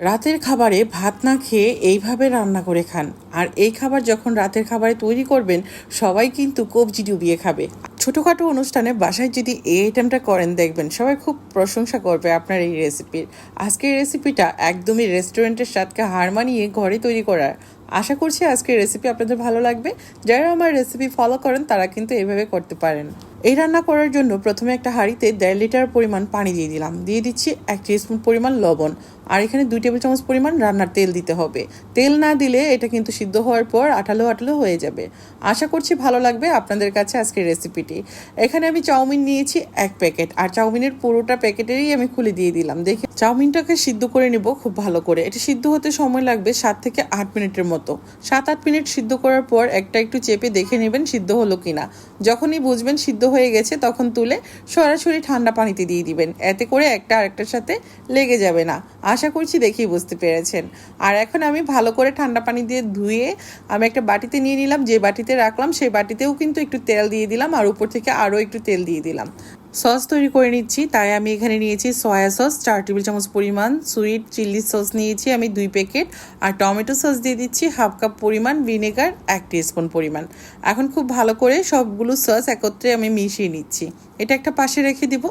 রাতের খাবারে ভাত না খেয়ে এইভাবে রান্না করে খান। আর এই খাবার যখন রাতের খাবারে তৈরি করবেন, সবাই কিন্তু কবজি ডুবিয়ে খাবে। ছোটোখাটো অনুষ্ঠানে বাসায় যদি এই আইটেমটা করেন, দেখবেন সবাই খুব প্রশংসা করবে আপনার এই রেসিপির আজকের রেসিপিটা একদমই রেস্টুরেন্টের স্বাদকে হার মানিয়ে ঘরে তৈরি করার। আশা করছি আজকের রেসিপি আপনাদের ভালো লাগবে। যারা আমার রেসিপি ফলো করেন, তারা কিন্তু এইভাবে করতে পারেন। এই রান্না করার জন্য প্রথমে একটা হাঁড়িতে দেড় লিটার পরিমাণ পানি দিয়ে দিলাম। দিয়ে দিচ্ছি এক স্পুন পরিমাণ লবণ। আর এখানে দুই টেবিল চামচ পরিমাণ রান্নার তেল দিতে হবে। তেল না দিলে এটা কিন্তু সিদ্ধ হওয়ার পর আঠালো আঠালো হয়ে যাবে। আশা করছি ভালো লাগবে আপনাদের কাছে আজকের রেসিপিটি এখানে আমি চাউমিন নিয়েছি এক প্যাকেট। আর চাউমিনের পুরোটা প্যাকেটেরই আমি খুলে দিয়ে দিলাম। দেখে চাউমিনটাকে সিদ্ধ করে নিব খুব ভালো করে। এটা সিদ্ধ হতে সময় লাগবে সাত থেকে আট মিনিটের মতো। সাত আট মিনিট সিদ্ধ করার পর একটা একটু চেপে দেখে নেবেন সিদ্ধ হলো কিনা। যখনই বুঝবেন সিদ্ধ হয়ে গেছে, তখন তুলে সরাসরি ঠান্ডা পানিতে দিয়ে দিবেন। এতে করে একটা আরেকটার সাথে লেগে যাবে না। আশা করছি দেখেই বুঝতে পেরেছেন। আর এখন আমি ভালো করে ঠান্ডা পানি দিয়ে ধুয়ে আমি একটা বাটিতে নিয়ে নিলাম, যে বাটিতে রাখলাম, সেই বাটিতেও কিন্তু একটু তেল দিয়ে দিলাম, আর উপর থেকে আরও একটু তেল দিয়ে দিলাম। সস তৈরি করে নিচ্ছি, তাই আমি এখানে নিয়েছি সয়া সস, চার টেবিল চামচ পরিমাণ সুইট চিলি সস নিয়েছি আমি দুই প্যাকেট আর টমেটো সস দিয়ে দিচ্ছি হাফ কাপ পরিমাণ ভিনেগার এক স্পুন পরিমাণ। এখন খুব ভালো করে সবগুলো সস একত্রে আমি মিশিয়ে নিচ্ছি। এটা একটা পাশে রেখে দিব,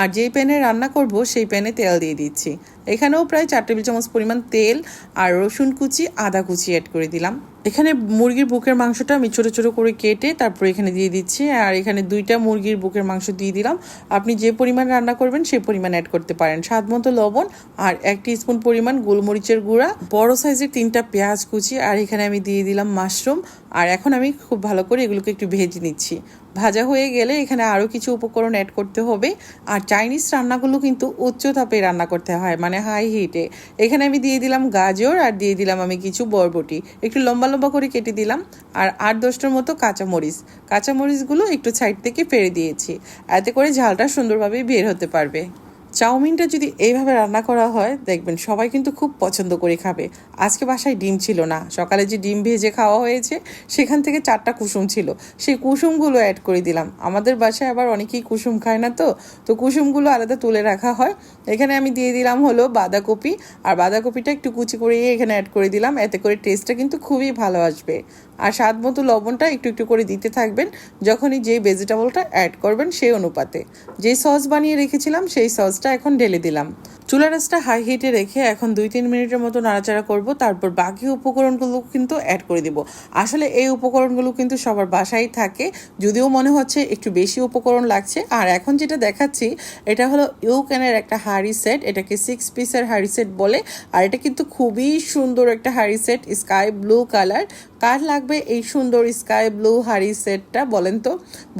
আর যেই প্যানে রান্না করব সেই প্যানে তেল দিয়ে দিচ্ছি। এখানেও প্রায় চার টেবিল চামচ পরিমাণ তেল আর রসুন কুচি, আদা কুচি অ্যাড করে দিলাম। এখানে মুরগির বুকের মাংসটা আমি ছোটো ছোটো করে কেটে তারপর এখানে দিয়ে দিচ্ছি। আর এখানে দুইটা মুরগির বুকের মাংস দিয়ে দিলাম। আপনি যে পরিমাণ রান্না করবেন সেই পরিমাণ অ্যাড করতে পারেন। স্বাদ মতো লবণ আর এক স্পুন পরিমাণ গোলমরিচের গুঁড়া, বড় সাইজের তিনটা পেঁয়াজ কুচি আর এখানে আমি দিয়ে দিলাম মাশরুম। আর এখন আমি খুব ভালো করে এগুলোকে একটু ভেজে নিচ্ছি। ভাজা হয়ে গেলে এখানে আরও কিছু উপকরণ অ্যাড করতে হবে। আর চাইনিজ রান্নাগুলো কিন্তু উচ্চ তাপে রান্না করতে হয় মানে হাই হিটে এখানে আমি দিয়ে দিলাম গাজর আর দিয়ে দিলাম আমি কিছু বরবটি। একটু লম্বা লম্বা করে কেটে দিলাম, আর আট দশটার মতো কাঁচামরিচ কাঁচামরিচগুলো একটু সাইড থেকে ফেলে দিয়েছি। এতে করে ঝালটা সুন্দরভাবে বের হতে পারবে। চাউমিনটা যদি এইভাবে রান্না করা হয়, দেখবেন সবাই কিন্তু খুব পছন্দ করে খাবে। আজকে বাসায় ডিম ছিল না। সকালে যে ডিম ভেজে খাওয়া হয়েছে, সেখান থেকে চারটা কুসুম ছিল। সেই কুসুমগুলো অ্যাড করে দিলাম। আমাদের বাসায় আবার অনেকেই কুসুম খায় না তো। তো কুসুমগুলো আলাদা তুলে রাখা হয়। এখানে আমি দিয়ে দিলাম হলো বাঁধাকপি। আর বাঁধাকপিটা একটু কুচি করে এখানে অ্যাড করে দিলাম। এতে করে টেস্টটা কিন্তু খুবই ভালো আসবে। আর স্বাদ মতো লবণটা একটু একটু করে দিতে থাকবেন, যখনই যেই ভেজিটেবলটা অ্যাড করবেন সেই অনুপাতে। যেই সস বানিয়ে রেখেছিলাম, সেই সসটা এখন ঢেলে দিলাম। চুলা রাসটা হাই হিটে রেখে এখন দুই তিন মিনিটের মতো নাড়াচাড়া করব, তারপর বাকি উপকরণগুলো কিন্তু অ্যাড করে দিব। আসলে এই উপকরণগুলো কিন্তু সবার বাসায় থাকে, যদিও মনে হচ্ছে একটু বেশি উপকরণ লাগছে। আর এখন যেটা দেখাচ্ছি, এটা হলো ইউক্যানের একটা হাড়ি সেট এটাকে সিক্স পিসের হাড়ি সেট বলে, আর এটা কিন্তু খুবই সুন্দর একটা হাড়ি সেট স্কাই ব্লু কালার কার লাগবে এই সুন্দর স্কাই ব্লু হাড়ি সেটটা বলেন তো?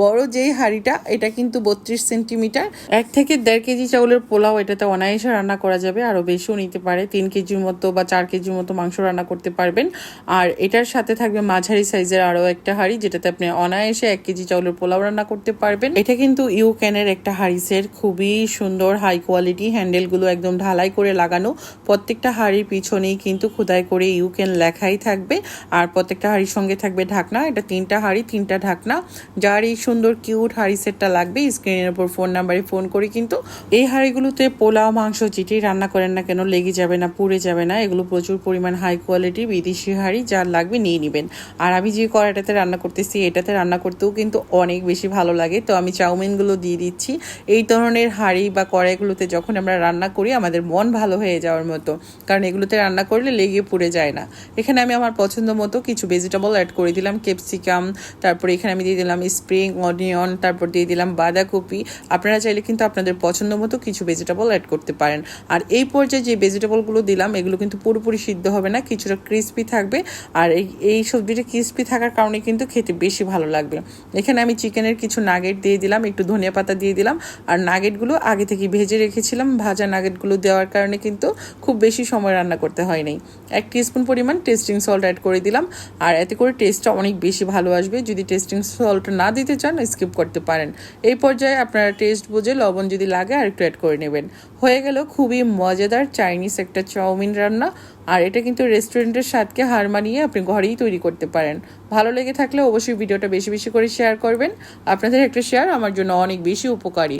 বড় যেই হাড়িটা, এটা কিন্তু বত্রিশ সেন্টিমিটার এক থেকে দেড় কেজি চাউলের পোলাও এটাতে অনায়াসে রান্না করা যাবে, আরও বেশিও নিতে পারে। তিন কেজির মতো বা চার কেজির মতো মাংস রান্না করতে পারবেন। আর এটার সাথে থাকবে মাঝারি সাইজের আরও একটা হাড়ি, যেটাতে আপনি অনায়াসে এক কেজি চাউলের পোলাও রান্না করতে পারবেন। এটা কিন্তু ইউ ক্যানের একটা হাড়ি সেট খুবই সুন্দর হাই কোয়ালিটি হ্যান্ডেলগুলো একদম ঢালাই করে লাগানো। প্রত্যেকটা হাড়ির পিছনেই কিন্তু খোদাই করে ইউ ক্যান লেখাই থাকবে। আর প্রত্যেকটা হাড়ির সঙ্গে থাকবে ঢাকনা, এটা তিনটা হাড়ি, তিনটা ঢাকনা। যার এই সুন্দর কিউট হাড়ি সেটটা লাগবে স্ক্রিনের উপর ফোন নাম্বারে ফোন করে কিন্তু। এই হাড়িগুলোতে পোলাও, মাংস যেটি রান্না করেন না কেন, লেগে যাবে না, পুড়ে যাবে না, এগুলো প্রচুর পরিমাণ হাই কোয়ালিটি বিদেশি হাড়ি যার লাগবে নিয়ে নেবেন। আর আমি যে কড়াটাতে রান্না করতেছি, এটাতে রান্না করতেও কিন্তু অনেক বেশি ভালো লাগে। তো আমি চাউমিনগুলো দিয়ে দিচ্ছি। এই ধরনের হাড়ি বা কড়াইগুলোতে যখন আমরা রান্না করি, আমাদের মন ভালো হয়ে যাওয়ার মতো। কারণ এগুলোতে রান্না করলে লেগে পুড়ে যায় না। এখানে আমি আমার পছন্দ মতো কিছু ভেজিটেবল অ্যাড করে দিলাম ক্যাপসিকাম তারপরে এখানে আমি দিয়ে দিলাম স্প্রিং অনিয়ন তারপর দিয়ে দিলাম বাঁধাকপি। আপনারা চাইলে কিন্তু আপনাদের পছন্দ মতো কিছু ভেজিটেবল অ্যাড করতে পারেন। আর এই পর্যায়ে যে ভেজিটেবলগুলো দিলাম, এগুলো কিন্তু পুরোপুরি সিদ্ধ হবে না, কিছুটা ক্রিস্পি থাকবে। আর এই এই সবজিটা ক্রিস্পি থাকার কারণে কিন্তু খেতে বেশি ভালো লাগবে। এখানে আমি চিকেনের কিছু নাগেট দিয়ে দিলাম, একটু ধনিয়া পাতা দিয়ে দিলাম। আর নাগেটগুলো আগে থেকে ভেজে রেখেছিলাম, ভাজা নাগেটগুলো দেওয়ার কারণে কিন্তু খুব বেশি সময় রান্না করতে হয়নি এক টিস্পুন পরিমাণ টেস্টিং সল্ট অ্যাড করে দিলাম। আর এতে করে টেস্টটা অনেক বেশি ভালো আসবে। যদি টেস্টিং সল্ট না দিতে চান স্কিপ করতে পারেন। এই পর্যায়ে আপনারা টেস্ট বুঝে লবণ যদি লাগে আর একটু অ্যাড করে নেবেন। হয়ে গেল খুবই মজাদার চাইনিজ একটা চাউমিন রান্না। আর এটা কিন্তু রেস্টুরেন্টের স্বাদকে হার মানিয়ে আপনি ঘরেই তৈরি করতে পারেন। ভালো লেগে থাকলে অবশ্যই ভিডিওটা বেশি বেশি করে শেয়ার করবেন। আপনাদের একটা শেয়ার আমার জন্য অনেক বেশি উপকারী।